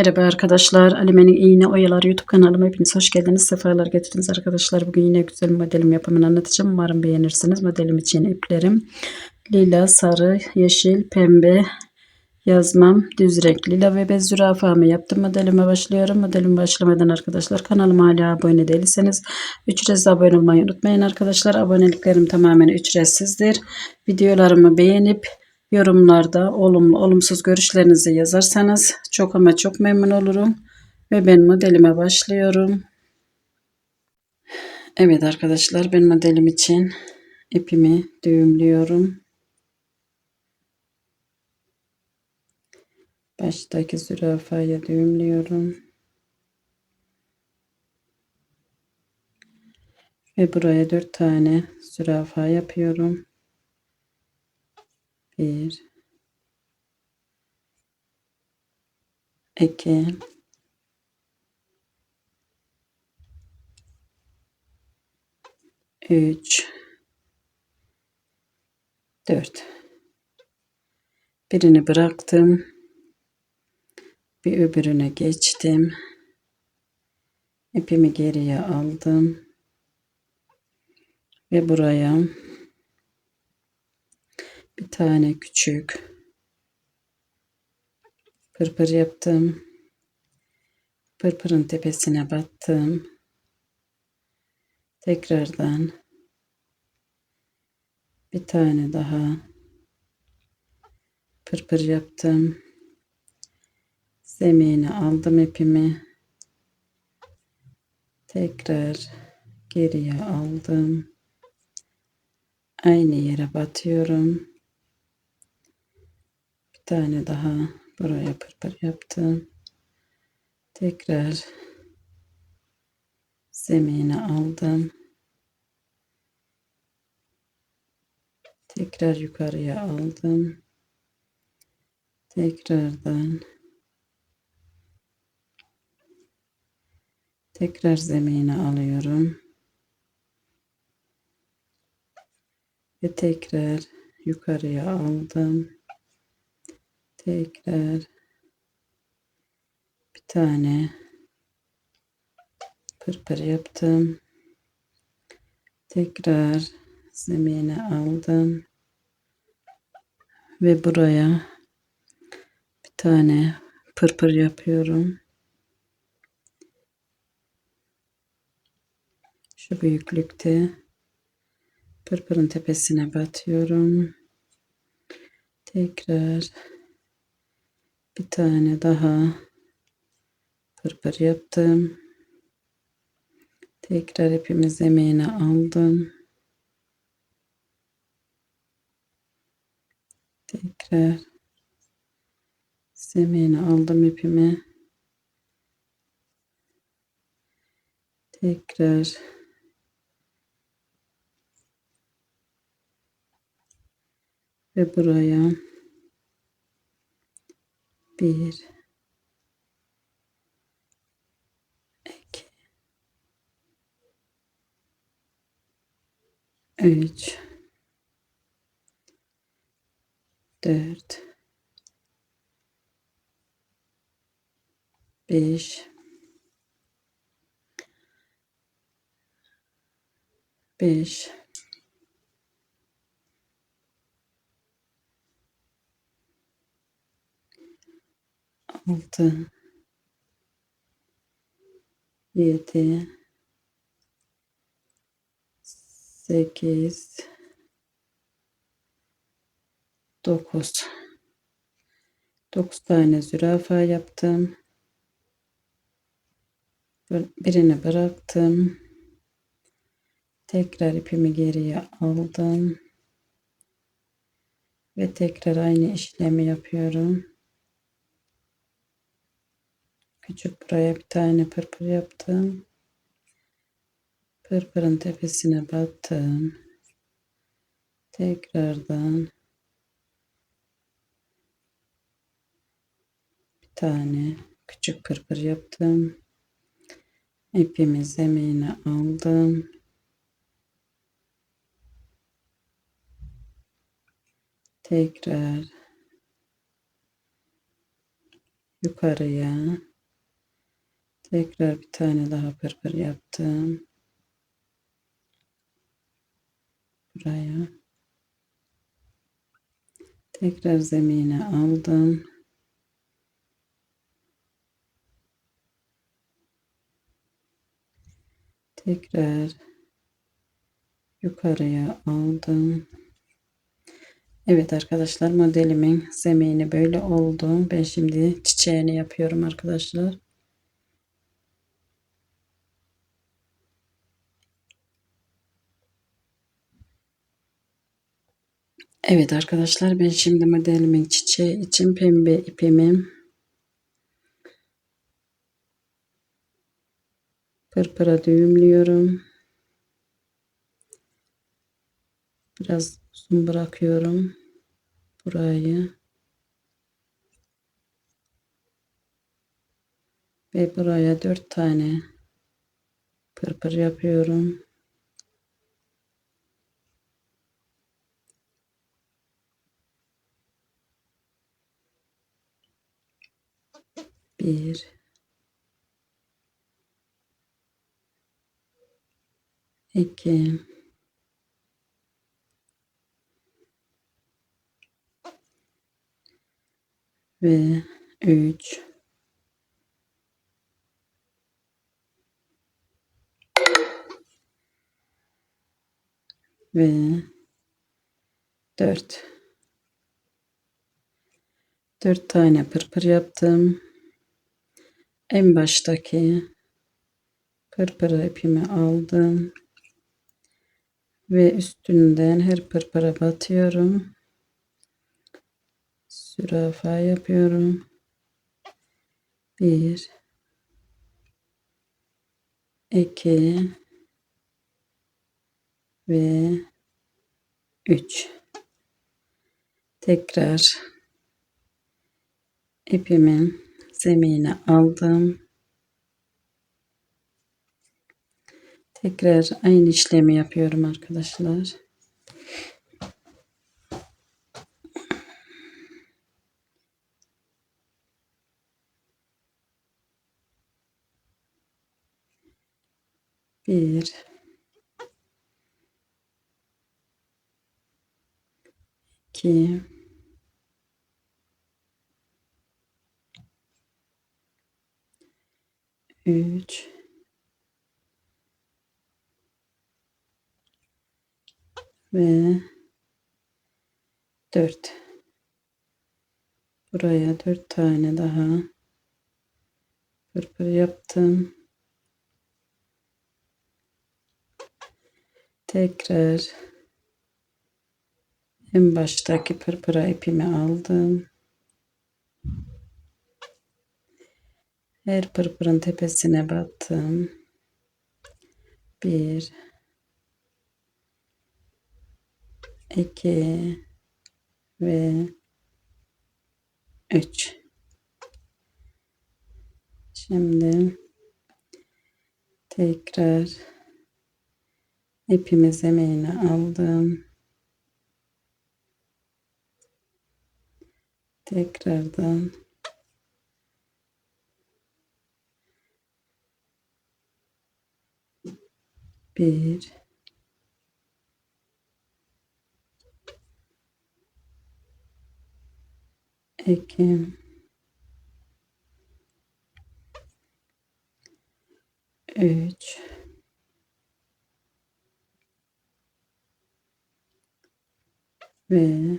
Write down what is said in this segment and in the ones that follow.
Merhaba arkadaşlar. Alime'nin iğne oyaları YouTube kanalıma hepiniz hoş geldiniz. Sefalar getirdiniz arkadaşlar. Bugün yine güzel modelim yapımını anlatacağım. Umarım beğenirsiniz. Modelim için iplerim lila, sarı, yeşil, pembe yazmam, düz renk lila ve bez zürafamı yaptım. Modelime başlıyorum. Modelim başlamadan arkadaşlar kanalıma hala abone değilseniz ücretsiz abone olmayı unutmayın arkadaşlar. Aboneliklerim tamamen ücretsizdir. Videolarımı beğenip yorumlarda olumlu olumsuz görüşlerinizi yazarsanız çok ama çok memnun olurum. Ve ben modelime başlıyorum. Evet arkadaşlar ben modelim için ipimi düğümlüyorum. Baştaki zürafaya düğümlüyorum. Ve buraya dört tane zürafa yapıyorum. Bir, iki, üç, dört. Birini bıraktım. Bir öbürüne geçtim. İpimi geriye aldım. Ve buraya bir tane küçük pırpır yaptım. Pırpırın tepesine battım. Tekrardan bir tane daha pırpır yaptım. Zemine aldım ipimi. Tekrar geriye aldım. Aynı yere batıyorum. Tane daha buraya pırpır yaptım. Tekrar zemine aldım. Tekrar yukarıya aldım. Tekrardan tekrar zemine alıyorum. Ve tekrar yukarıya aldım. Tekrar bir tane pırpır yaptım. Tekrar zemine aldım. Ve buraya bir tane pırpır yapıyorum. Şu büyüklükte pırpırın tepesine batıyorum. Tekrar bir tane daha pırpır yaptım. Tekrar ipimi zemine aldım. Tekrar zemine aldım ipimi. Tekrar ve buraya bir. İki. Üç. Dört. Beş. Beş altı. Yedi. Sekiz. Dokuz. Dokuz tane zürafa yaptım. Birini bıraktım. Tekrar ipimi geriye aldım. Ve tekrar aynı işlemi yapıyorum Küçük buraya bir tane pırpır yaptım. Pırpırın tepesine battım. Tekrardan bir tane küçük pırpır yaptım. İpimi zemine aldım. Tekrar yukarıya Tekrar bir tane daha pırpır yaptım. Buraya. Tekrar zemine aldım. Tekrar yukarıya aldım. Evet arkadaşlar modelimin zemini böyle oldu. Ben şimdi çiçeğini yapıyorum arkadaşlar. Evet arkadaşlar ben şimdi modelimin çiçeği için pembe ipimi pırpıra düğümlüyorum. Biraz uzun bırakıyorum burayı. Ve buraya dört tane pırpır yapıyorum. Bir. İki. Ve 3 ve 4 4 tane pırpır yaptım. En baştaki pırpırı ipimi aldım ve üstünden her pırpıra batıyorum zürafa yapıyorum. Bir, iki ve üç. Tekrar ipimin zemine aldım. Tekrar aynı işlemi yapıyorum arkadaşlar. Bir. iki, Üç. Ve dört. Buraya dört tane daha pırpır yaptım. Tekrar en baştaki pırpıra ipimi aldım. Her pırpırın tepesine battım. Bir, iki ve üç. Şimdi tekrar ipimi zemine aldım. Tekrardan bir. İki üç. Ve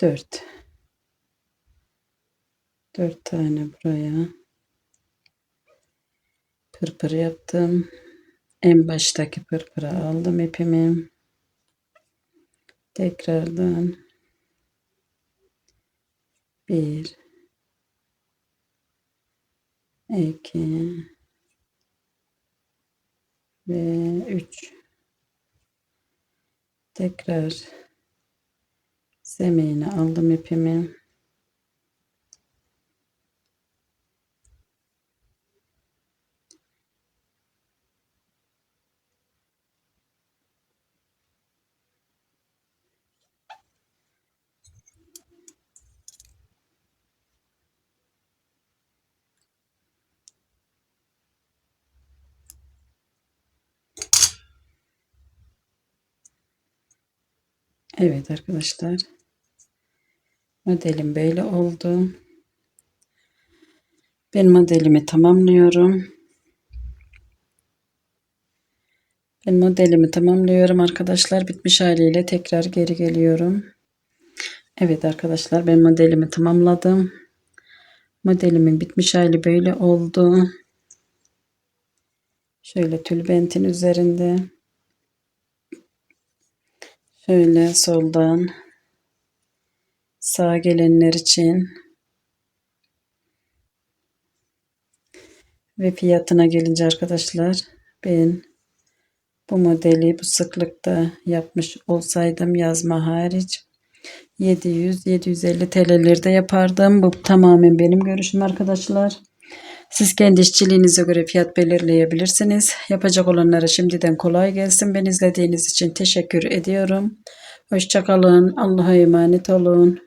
4 4 tane buraya pırpır yaptım. En baştaki pırpırı aldım ipimi. Tekrardan bir iki ve üç tekrar zemine aldım ipimi. Evet arkadaşlar. Modelim böyle oldu. Ben modelimi tamamlıyorum. Ben modelimi tamamlıyorum arkadaşlar. Bitmiş haliyle tekrar geri geliyorum. Evet arkadaşlar ben modelimi tamamladım. Modelimin bitmiş hali böyle oldu. Şöyle tülbentin üzerinde. Şöyle soldan sağa gelenler için ve fiyatına gelince arkadaşlar ben bu modeli bu sıklıkta yapmış olsaydım yazma hariç 700-750 TL'lerde yapardım. Bu tamamen benim görüşüm arkadaşlar. Siz kendi işçiliğinize göre fiyat belirleyebilirsiniz. Yapacak olanlara şimdiden kolay gelsin. Ben izlediğiniz için teşekkür ediyorum. Hoşçakalın. Allah'a emanet olun.